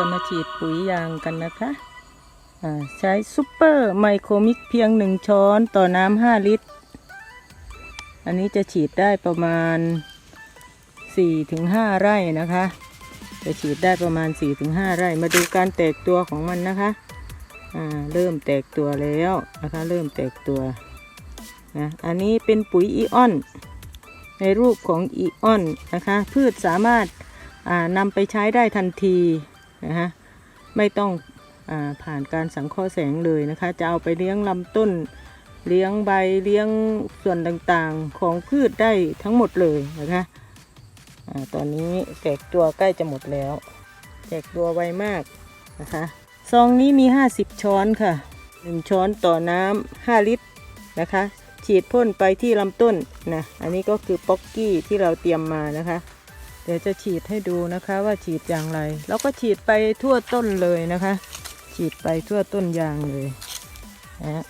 จะมาฉีดปุ๋ยยางกันนะคะอ่าใช้ซุปเปอร์ไมโครมิกเพียงหนึ่งช้อนต่อน้ำห้าลิตร อันนี้จะฉีดได้ประมาณ 4-5 ไร่นะคะ จะฉีดได้ประมาณ 4-5 ไร่ มาดูการแตกตัวของมันนะคะอ่าเริ่มแตกตัวแล้วนะคะ เริ่มแตกตัวนะอันนี้เป็นปุ๋ยอีออน ในรูปของอีออนนะคะ พืชสามารถอ่านำไปใช้ได้ทันที นะคะไม่ต้องอผ่านการสังเคราะห์แสงเลยนะคะ จะเอาไปเลี้ยงลำต้น เลี้ยงใบเลี้ยงส่วนต่างๆของพืชได้ทั้งหมดเลยนะคะอตอนนี้แตกตัวใกล้จะหมดแล้ว แตกตัวไวมากนะคะซองนี้มี 50 ช้อนค่ะ 1 ช้อนต่อน้ำ5ลิตรนะคะ ฉีดพ่นไปที่ลำต้นนะ อันนี้ก็คือป๊อกกี้ที่เราเตรียมมานะคะ ดี๋ยวจะฉีดให้ดูนะคะว่าฉีดอย่างไร แล้วก็ฉีดไปทั่วต้นเลยนะคะ ฉีดไปทั่วต้นยางเลยนะ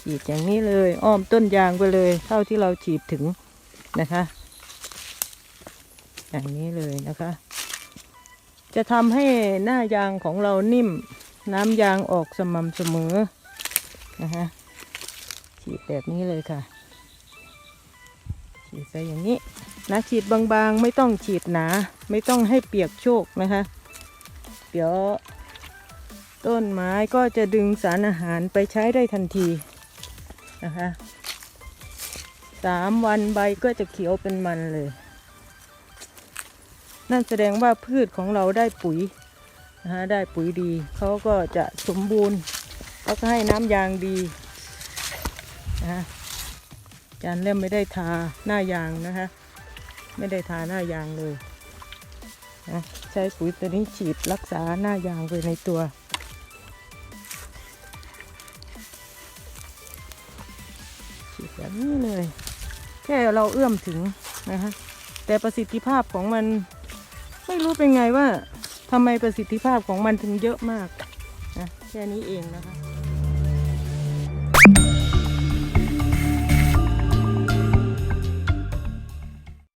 ฉีดอย่างนี้เลย อ้อมต้นยางไปเลย เท่าที่เราฉีดถึงนะคะ อย่างนี้เลยนะคะ จะทำให้หน้ายางของเรานิ่ม น้ำยางออกสม่ำเสมอนะคะฉีดแบบนี้เลยค่ะฉีดไปอย่างนี้ นะฉีดบางๆ ไม่ต้องฉีดหนา ไม่ต้องให้เปียกโชกนะคะ เดี๋ยว ต้นไม้ก็จะดึงสารอาหารไปใช้ได้ทันทีนะคะสามวันใบก็จะเขียวเป็นมันเลย นั่นแสดงว่าพืชของเราได้ปุ๋ยนะคะได้ปุ๋ยดี เขาก็จะสมบูรณ์เขาก็ให้น้ำยางดีนะคะจานเล่มไม่ได้ทาหน้ายางนะคะ ไม่ได้ทาหน้ายางเลยนะใช้ปุ๋ยตัวนี้ฉีดรักษาหน้ายางไปในตัว ฉีดแบบนี้เลย แค่เราเอื้อมถึงนะคะแต่ประสิทธิภาพของมันไม่รู้เป็นไงว่าทำไมประสิทธิภาพของมันถึงเยอะมากนะแค่นี้เองนะคะ